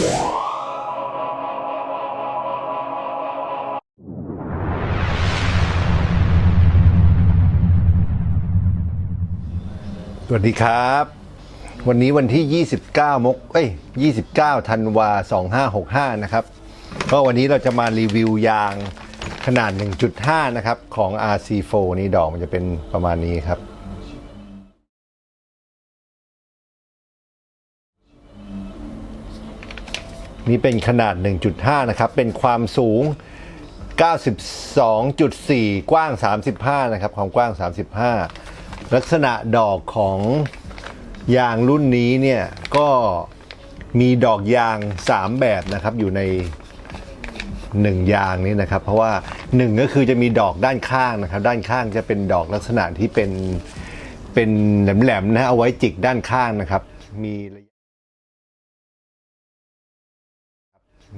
สวัสดีครับ วันนี้วันที่ 29 มก เอ้ย 29ธันวา 2565 นะครับ ก็วันนี้เราจะมารีวิวยางขนาด 1.5 นะครับ ของ RC4 นี่ดอกมันจะเป็นประมาณนี้ครับ นี่เป็นขนาด 1.5 นะครับ เป็นความสูง 92.4 กว้าง 35 นะครับ ความกว้าง 35 ลักษณะดอกของยางรุ่นนี้เนี่ยก็มีดอกยาง 3 แบบนะครับอยู่ใน 1 ยางนี้นะครับ เพราะว่า 1 ก็คือจะมีดอกด้านข้างนะครับ ด้านข้างจะเป็นดอกลักษณะที่เป็นเป็นแหลมๆนะเอาไว้จิกด้านข้างนะครับ มี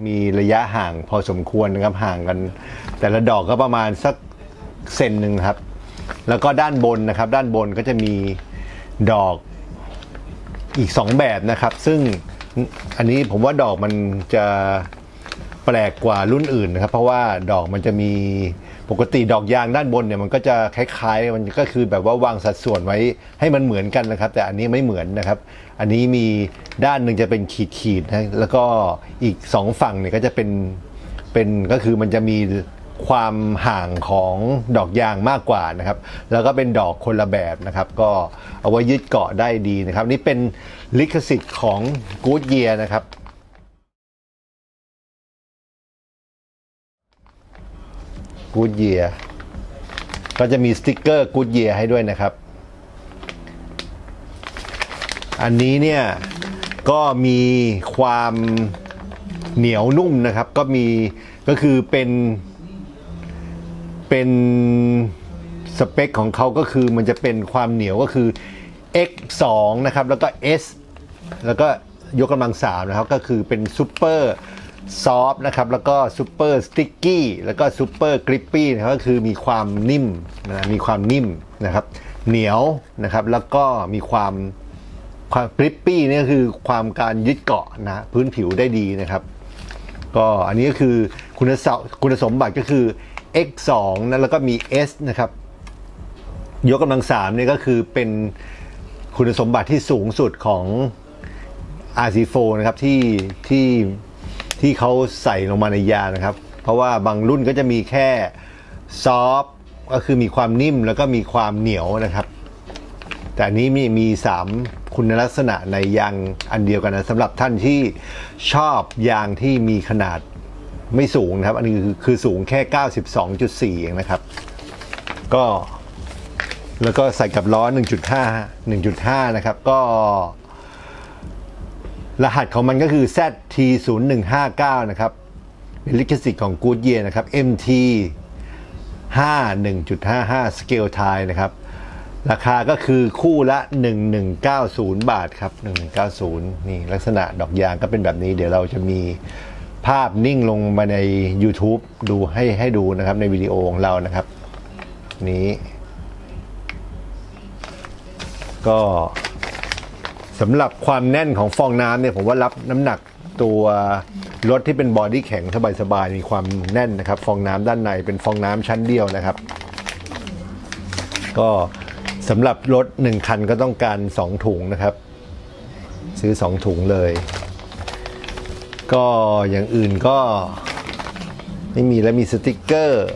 มีระยะห่างพอสมควรนะครับห่างกัน แต่ละดอกก็ประมาณสักเซนหนึ่งครับ แล้วก็ด้านบนนะครับ ด้านบนก็จะมีดอกอีก 2 แบบนะครับ ซึ่งอันนี้ผมว่าดอกมันจะ แปลกกว่ารุ่นอื่นนะครับ เพราะว่าดอกมันจะมีปกติดอกยางด้านบนเนี่ยมันก็จะคล้ายๆ มันก็คือแบบว่าวางสัดส่วนไว้ให้มันเหมือนกันนะครับ แต่อันนี้ไม่เหมือนนะครับ อันนี้มีด้านหนึ่งจะเป็นขีดๆนะแล้วก็อีกสองฝั่งเนี่ยก็จะเป็นเป็นก็คือมันจะมีความห่างของดอกยางมากกว่านะครับ แล้วก็เป็นดอกคนละแบบนะครับ ก็เอาไว้ยึดเกาะได้ดีนะครับ นี่เป็นลิขสิทธิ์ของ Good Year นะครับ Good Year ก็จะมีสติกเกอร์ Good Year ให้ด้วยนะครับ อันนี้เนี่ย ก็มีความเหนียวนุ่มนะครับ ก็มีก็คือเป็น เป็นสเปคของเขาก็คือมันจะเป็นความเหนียวก็คือ x 2นะครับ แล้วก็ s แล้วก็ยกกำลังสามนะครับ ก็คือเป็นซูเปอร์ ซอฟนะครับแล้วก็ซูเปอร์สติ๊กกี้แล้วก็ซูเปอร์กริปปี้นะครับก็คือมีความนิ่มนะมีความนิ่มนะครับ เหนียวนะครับแล้วก็มีความความกริปปี้นี่คือความการยึดเกาะนะพื้นผิวได้ดีนะครับ ก็อันนี้ก็คือคุณสมคุณสมบัติก็คือ x 2นะแล้วก็มี s นะครับ ยกกำลังสามเนี่ยก็คือเป็นคุณสมบัติที่สูงสุดของ RC4 นะครับที่ที่ ที่เขาใส่ลงมาในยานะครับ เพราะว่าบางรุ่นก็จะมีแค่ซอฟก็คือมีความนิ่มแล้วก็มีความเหนียวนะครับ แต่นนี้มีมี 3 คุณลักษณะในยางอันเดียวกันนะสำหรับท่านที่ชอบยางที่มีขนาดไม่สูงนะครับ อันนี้คือคือสูงแค่ 92.4เองนะครับ ก็แล้วก็ใส่กับล้อ 1.5 1.5 นะครับ ก็ รหัสของมันก็คือ ZT 0 1 5 9 นะครับเป็นลิขสิทธิ์ของ Goodyear นะครับ MT 5 1.55 Scale Tie นะครับ ราคาก็คือคู่ละ 1190 บาทครับ 1190 นี่ลักษณะดอกยางก็เป็นแบบนี้ เดี๋ยวเราจะมีภาพนิ่งลงมาใน YouTube ดูให้ให้ดูนะครับในวิดีโอของเรานะครับ นี้ ก็ สำหรับความแน่นของฟองน้ำเนี่ยผมว่ารับน้ำหนักตัวรถที่เป็นบอดี้แข็งสบายๆมีความแน่นนะครับ ฟองน้ำด้านในเป็นฟองน้ำชั้นเดียวนะครับ ก็สำหรับรถหนึ่งคันก็ต้องการ 2 ถุงนะครับ ซื้อ 2 ถุงเลย ก็อย่างอื่นก็ไม่มีแล้วมีสติกเกอร์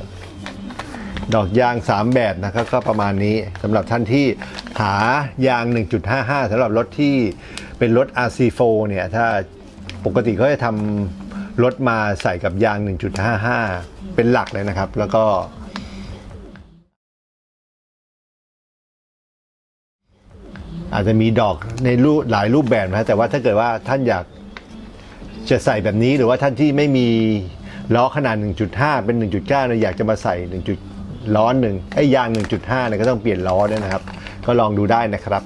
ดอกยาง 3 แบบนะครับ ก็ประมาณนี้สำหรับท่านที่ หายาง 1.55สำหรับรถที่เป็นรถ RC4 เนี่ย ถ้าปกติเขาจะทำรถมาใส่กับยาง 1.55 เป็นหลักเลยนะครับ แล้วก็ อาจจะมีดอกในรูปหลายรูปแบบนะแต่ว่าถ้าเกิดว่าท่านอยากจะใส่แบบนี้หรือว่าท่านที่ไม่มีล้อขนาด 1.5 เป็น 1.9เนี่ยอยากจะมาใส่ 1. ล้อหนึ่งไอ้ยาง 1.5เนี่ยก็ต้องเปลี่ยนล้อด้วยนะครับ ก็ลองดูได้นะครับ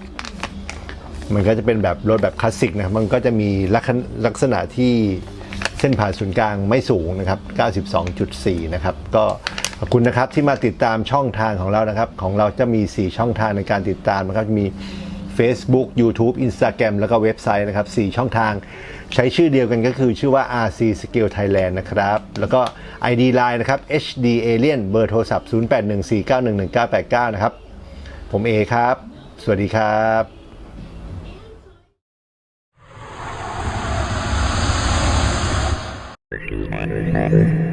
มันก็จะเป็นแบบรถแบบคลาสสิกนะมันก็จะมีลักษณะลักษณะที่เส้นผ่านศูนย์กลางไม่สูงนะครับ 92.4 นะครับ ก็ขอบคุณนะครับที่มาติดตามช่องทางของเรานะครับ ของเราจะมี 4 ช่องทางในการติดตามนะครับมี Facebook YouTube Instagram แล้วก็เว็บไซต์นะครับ 4 ช่องทางใช้ชื่อเดียวกันก็คือชื่อว่า RC Skill Thailand นะครับ แล้วก็ ID Line นะครับ HD Alien เบอร์โทรศัพท์ 0814911989 นะครับ ผมเอครับ สวัสดีครับ